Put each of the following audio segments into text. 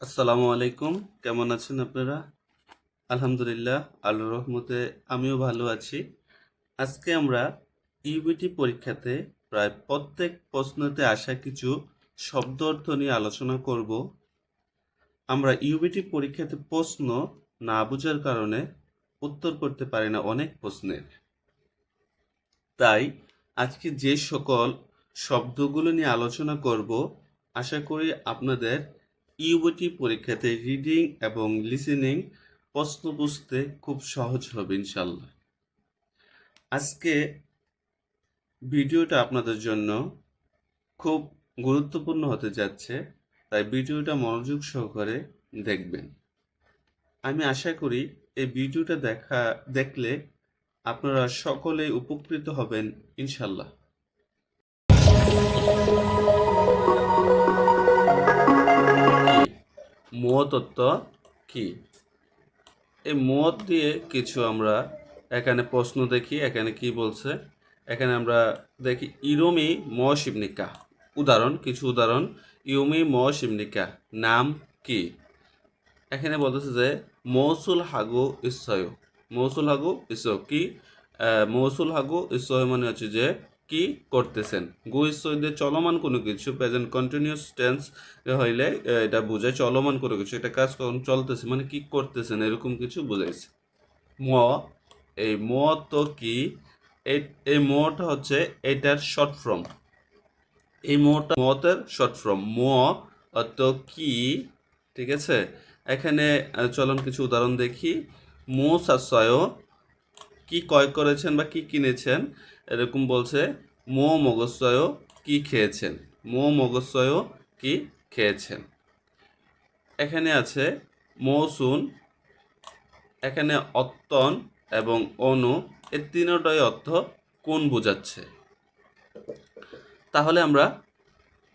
আসসালামু আলাইকুম। কেমন আছেন আপনারা? আলহামদুলিল্লাহ, আল্লাহর রহমতে আমিও ভালো আছি। আজকে আমরা ইউবিটি পরীক্ষাতে প্রায় প্রত্যেক প্রশ্নতে আসা কিছু শব্দ অর্থ নিয়ে আলোচনা করব। আমরা ইউবিটি পরীক্ষাতে প্রশ্ন না বোঝার কারণে উত্তর করতে পারি না অনেক প্রশ্নের। তাই আজকে যে সকল শব্দগুলো নিয়ে আলোচনা করব, আশা করি আপনাদের ইউবিটি পরীক্ষাতে রিডিং এবং লিসেনিং প্রশ্ন বুঝতে খুব সহজ হবে ইনশাল্লাহ আজকে ভিডিওটা আপনাদের জন্য খুব গুরুত্বপূর্ণ হতে যাচ্ছে, তাই ভিডিওটা মনোযোগ সহকারে দেখবেন। আমি আশা করি এই ভিডিওটা দেখা, দেখলে আপনারা সকলেই উপকৃত হবেন ইনশাল্লাহ মোহতত্ত্ব কি? এই মত দিয়ে কিছু আমরা এখানে প্রশ্ন দেখি, এখানে কি বলছে? এখানে আমরা দেখি, ইরমি ম শিবনিকা উদাহরণ, কিছু উদাহরণ। ইউমি ম শিবনিকা নাম কি? এখানে বলতেছে যে মৌসুল হাগু ইসয় মৌসুল হাগু ইসয় কি? মৌসুল হাগু ইসয় মানে হচ্ছে যে কি করতেছেন? গু ইসয় দিয়ে চলমান কোনো কিছু প্রেজেন্ট কন্টিনিউস টেন্স হইলে এটা বোঝায় চলমান কোনো কিছু, এটা কাজ কখন চলতেছে মানে কি করতেছেন, এরকম কিছু বোঝাইছে। ম, এই ম তো কি? এই মটা হচ্ছে এটার শর্ট ফর্ম এই মটা মতের শর্ট ফর্ম ম অত কি? ঠিক আছে? এখানে চলুন কিছু উদাহরণ দেখি। মো সাশ্রয় কি ক্রয় করেছেন বা কি কিনেছেন, এরকম বলছে, মো মগস্বয় কি খেয়েছেন? মো মগস্বয় কি খেয়েছেন? এখানে আছে, মৌসুন, এখানে অত্তন এবং অনু এই তিনটাই অর্থ কোন বোঝাচ্ছে? তাহলে আমরা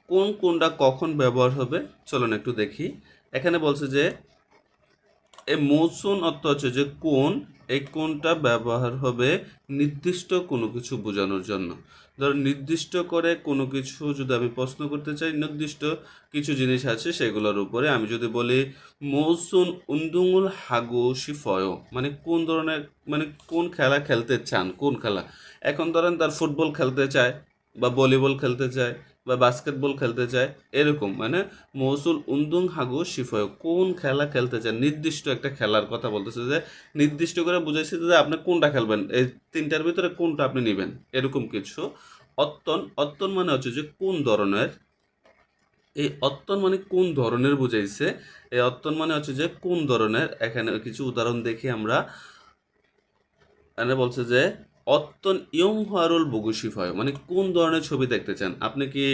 কোন কোনটা কখন ব্যবহার হবে, চলুন একটু দেখি। এখানে বলছে যে এই মৌসুম অর্থ হচ্ছে যে কোন এই কোনটা ব্যবহার হবে নির্দিষ্ট কোনো কিছু বোঝানোর জন্য। ধর নির্দিষ্ট করে কোনো কিছু যদি আমি প্রশ্ন করতে চাই, নির্দিষ্ট কিছু জিনিস আছে সেগুলোর উপরে আমি যদি বলি মৌসুম উন্দুঙুল হাগু শিফয় মানে কোন ধরনের মানে কোন খেলা খেলতে চান, কোন খেলা? এখন ধরেন তার ফুটবল খেলতে চায় বা ভলিবল খেলতে চায় বা বাস্কেটবল খেলতে চায়, এরকম মানে মৌসুল উন্দুং হাগু শিফয় কোন খেলা খেলতে চায়? নির্দিষ্ট একটা খেলার কথা বলতেছে যে, নির্দিষ্ট করে বুঝাইছে যে আপনি কোনটা খেলবেন, এই তিনটার ভিতরে কোনটা আপনি নেবেন, এরকম কিছু। অত্তন অত্তন মানে হচ্ছে যে কোন ধরনের? এই অত্তন মানে কোন ধরনের বুঝাইছে? এই অত্তন মানে হচ্ছে যে কোন ধরনের? এখানে কিছু উদাহরণ দেখি আমরা। এখানে বলছে যে অত্তন ইয়ং হারুল বগুশিফয় মানে কোন ধরনের ছবি দেখতে চান? আপনি কি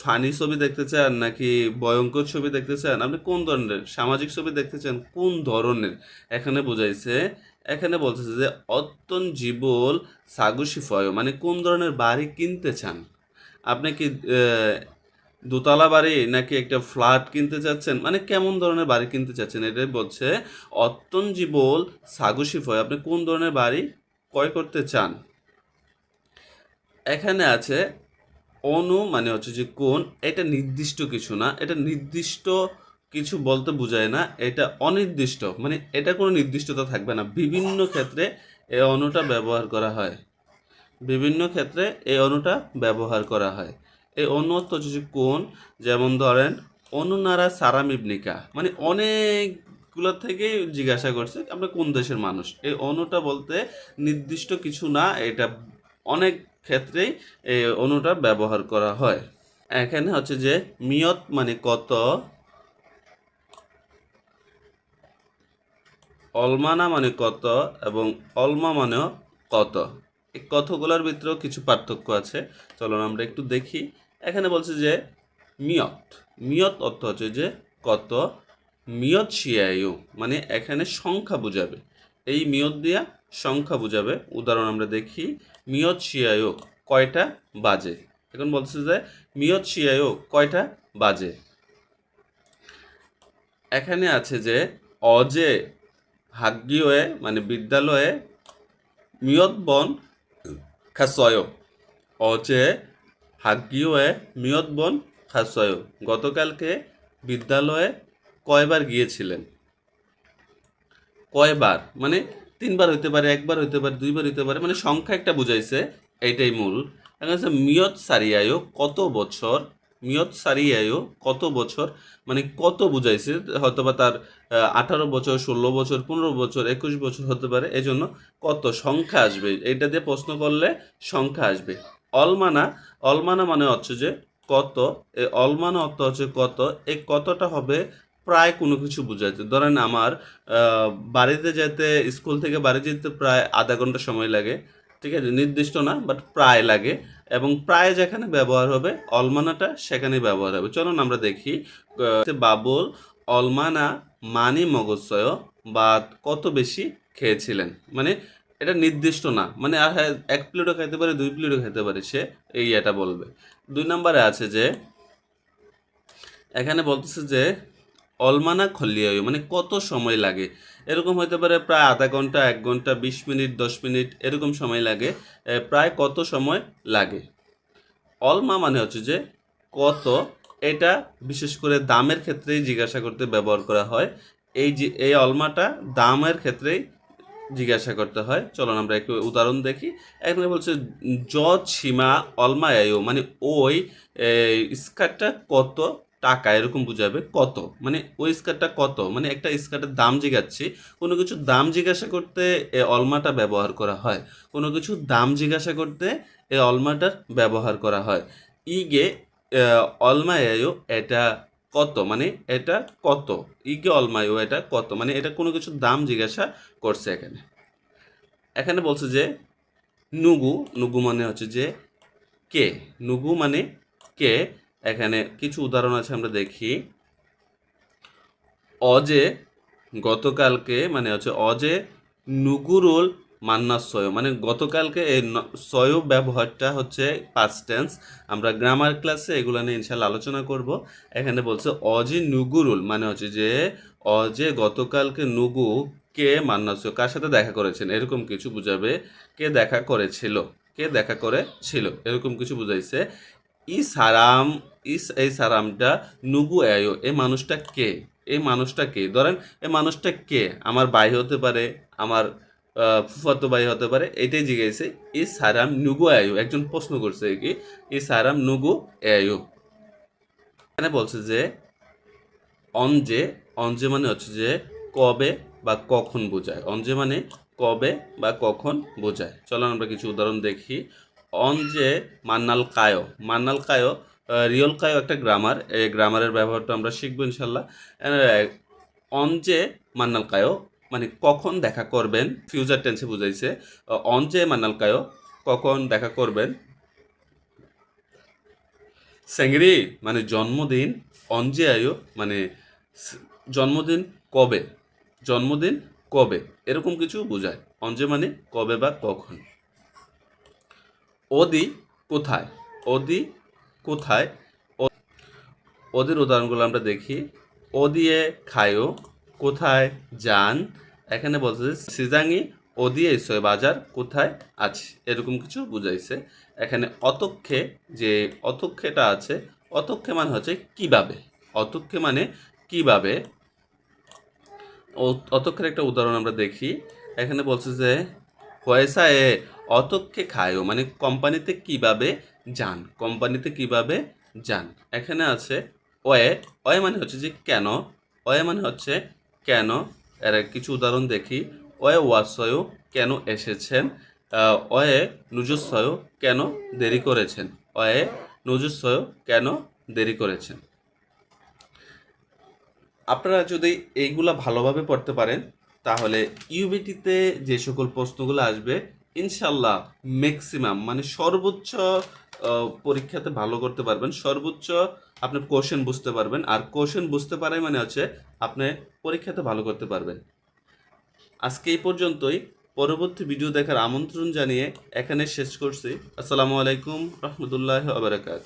ফানি ছবি দেখতে চান নাকি ভয়ঙ্কর ছবি দেখতে চান? আপনি কোন ধরনের, সামাজিক ছবি দেখতে চান? কোন ধরনের? এখানে বোঝাইছে, এখানে বলতেছে যে অত্তন জীবল সাগুশিফয় মানে কোন ধরনের বাড়ি কিনতে চান? আপনি কি দোতলা বাড়ি নাকি একটা ফ্ল্যাট কিনতে চাচ্ছেন? মানে কেমন ধরনের বাড়ি কিনতে চাচ্ছেন? এটাই বলছে, অত্যন জীবল সাগুশিফয় আপনি কোন ধরনের বাড়ি ক্রয় করতে চান। এখানে আছে অনু মানে হচ্ছে যে কোন এটা নির্দিষ্ট কিছু না। এটা নির্দিষ্ট কিছু বলতে বোঝায় না, এটা অনির্দিষ্ট। মানে এটা কোনো নির্দিষ্টতা থাকবে না। বিভিন্ন ক্ষেত্রে এই অনুটা ব্যবহার করা হয়। বিভিন্ন ক্ষেত্রে এই অনুটা ব্যবহার করা হয়। এই অনু হচ্ছে যে কোন যেমন ধরেন অনুনারা সারামিবনিকা। মানে অনেকগুলো থেকে জিজ্ঞাসা করছে আমরা কোন দেশের মানুষ? এই অনুটা বলতে নির্দিষ্ট কিছু না, এটা অনেক ক্ষেত্রেই এই অনুটা ব্যবহার করা হয়। এখানে হচ্ছে যে মিয়ত মানে কত? অলমানা মানে কত এবং অলমা মানেও কত? এই কতগুলোর ভিতরেও কিছু পার্থক্য আছে। চলুন আমরা একটু দেখি। এখানে বলছে যে মিয়ত। মিয়ত অর্থ হচ্ছে যে কত মিয়ত শিয়ায়ু মানে এখানে সংখ্যা বোঝাবে। এই মিয়ত দিয়া সংখ্যা বোঝাবে। উদাহরণ আমরা দেখি, মিয়ত শিয়ায়ু কয়টা বাজে? এখন বলছে যে, মিয়ত শিয়ায়ু কয়টা বাজে? এখানে আছে যে, অজে হাগ্গিওয়ে মানে বিদ্যালয়ে মিয়ত বন খাসয়। অজে হাগ্গিওয়ে মিয়ত বন খাসয়। গতকালকে বিদ্যালয়ে কয়বার গিয়েছিলেন? কয়বার? মানে তিনবার হইতে পারে, একবার হইতে পারে, দুইবার হইতে পারে মানে সংখ্যা একটা বুঝাইছে, এইটাই মূল। হচ্ছে মিয়ত সারিয়ায়ও কত বছর? মিয়ত সারিয়ায়ও কত বছর? মানে কত বুঝাইছে? হয়তোবা তার আঠারো বছর, ষোলো বছর, পনেরো বছর, একুশ বছর হতে পারে এই জন্য কত সংখ্যা আসবে? এটা দিয়ে প্রশ্ন করলে সংখ্যা আসবে। অলমানা অলমানা মানে হচ্ছে যে কত এই অলমানা অর্থ হচ্ছে কত এই কতটা হবে প্রায় কোনো কিছু বোঝাচ্ছে। ধরেন আমার বাড়িতে যেতে, স্কুল থেকে বাড়ি যেতে প্রায় আধা ঘণ্টা সময় লাগে, ঠিক আছে? নির্দিষ্ট না বাট প্রায় লাগে। এবং প্রায় যেখানে ব্যবহার হবে, অলমানাটা সেখানে ব্যবহার হবে। চলুন আমরা দেখি বাবুল, অলমানা, মানি মগজসয় বা কত বেশি খেয়েছিলেন? মানে এটা নির্দিষ্ট না। মানে আর হ্যাঁ এক প্লেটও খাইতে পারে, দুই প্লেটও খাইতে পারে, সে এই এটা বলবে। দুই নম্বরে আছে যে, এখানে বলতেছে যে অলমানা খলিয়ায়ু মানে কত সময় লাগে? এরকম হতে পারে প্রায় আধা ঘণ্টা, এক ঘণ্টা, বিশ মিনিট, দশ মিনিট, এরকম সময় লাগে। প্রায় কত সময় লাগে? অলমা মানে হচ্ছে যে কত এটা বিশেষ করে দামের ক্ষেত্রেই জিজ্ঞাসা করতে ব্যবহার করা হয়। এই যে, এই অলমাটা দামের ক্ষেত্রেই জিজ্ঞাসা করতে হয়। চলুন আমরা একটু উদাহরণ দেখি। এখানে বলছে জ সীমা অলমায়ায়ু মানে ওই স্কার্টটা কত টাকা এরকম বুঝাবে, কত? মানে ওই স্কার্টটা কত? মানে একটা স্কার্টের দাম জিজ্ঞাচ্ছি কোনো কিছু দাম জিজ্ঞাসা করতে এ অলমাটা ব্যবহার করা হয়, কোনো কিছু দাম জিজ্ঞাসা করতে এ অলমাটার ব্যবহার করা হয়। ইগে অলমায়ায়ু এটা কত? মানে এটা কত? ইগে অলমায়ু এটা কত? মানে এটা কোনো কিছু দাম জিজ্ঞাসা করছে এখানে। এখানে বলছে যে, নুগু নুগু মানে হচ্ছে যে, কে নুগু মানে কে? এখানে কিছু উদাহরণ আছে আমরা দেখি। অজে গতকালকে মানে হচ্ছে অজে নুগুরুল মান্না সয় মানে গতকালকে এই সয় ব্যবহারটা হচ্ছে পাস্ট টেন্স আমরা গ্রামার ক্লাসে এগুলো নিয়ে ইনশাল্লাহ আলোচনা করব। এখানে বলছে অজে নুগুরুল মানে হচ্ছে যে অজে গতকালকে নুগু কে মান্না সয় কার সাথে দেখা করেছেন? এরকম কিছু বুঝাবে। কে দেখা করেছিল? কে দেখা করেছিল? এরকম কিছু বুঝাইছে। ই সারাম ইস এই সারামটা নুগু এয়ো এই মানুষটা কে? এই মানুষটা কে? ধরেন এই মানুষটা কে? আমার ভাই হতে পারে, আমার ফুফাতো ভাই হতে পারে, এটাই জিজ্ঞাসা ই সারাম নুগু এয়ো একজন প্রশ্ন করছে কি ই সারাম নুগু এয়ো এখানে বলছে যে, অঞ্জে অঞ্জে মানে হচ্ছে যে, কবে বা কখন বোঝায়? অঞ্জে মানে কবে বা কখন বোঝায়? চলো আমরা কিছু উদাহরণ দেখি। অঞ্জে মান্নাল কায়ো মান্নাল কায়ো রিয়ল কায়ো একটা গ্রামার এই গ্রামারের ব্যবহারটা আমরা শিখব ইনশাল্লাহ। অন অঞ্জে মান্নাল কায়ো মানে কখন দেখা করবেন ফিউচার টেন্সে বুঝাইছে অন অঞ্জে মান্নাল কায়ো, কখন দেখা করবেন? সেঙ্গরি মানে জন্মদিন অঞ্জে আয়ো মানে জন্মদিন কবে? জন্মদিন কবে? এরকম কিছু বোঝায়। অঞ্জে মানে কবে বা কখন। ওদি কোথায়? ওদি কোথায়? ও- ওদের উদাহরণগুলো আমরা দেখি। ওদিয়ে খায়ো, কোথায় যান? এখানে বলছে যে সিজাঙ্গি ওদিয়ে ইসয় বাজার, কোথায় আছে? এরকম কিছু বুঝাইছে। এখানে অতক্ষে যে অতক্ষেটা আছে, অতক্ষে মানে হচ্ছে কীভাবে? অতক্ষে মানে কীভাবে? ও- অতক্ষের একটা উদাহরণ আমরা দেখি। এখানে বলছে যে এ অতক্ষে খায়ও। মানে কোম্পানিতে কীভাবে যান? কোম্পানিতে কীভাবে যান? এখানে আছে ওয়ে। ওয়ে মানে হচ্ছে যে কেন? ওয়ে মানে হচ্ছে কেন? এর কিছু উদাহরণ দেখি। ওয়ে ওয়াসয় কেন এসেছেন? আহ, ওয়ে নুজুসয় কেন দেরি করেছেন? ওয়ে নুজুসয় কেন দেরি করেছেন? আপনারা যদি এইগুলা ভালোভাবে পড়তে পারেন তাহলে ইউবিটিতে যে সকল প্রশ্নগুলো আসবে, ইনশাল্লাহ ম্যাক্সিমাম মানে সর্বোচ্চ পরীক্ষাতে ভালো করতে পারবেন। সর্বোচ্চ আপনি কোশ্চেন বুঝতে পারবেন। আর কোশ্চেন বুঝতে পারাই মানে হচ্ছে আপনি পরীক্ষাতে ভালো করতে পারবেন। আজকে এই পর্যন্তই। পরবর্তী ভিডিও দেখার আমন্ত্রণ জানিয়ে এখানে শেষ করছি। আসসালামু আলাইকুম, রহমতুল্লাহ আবরাকাত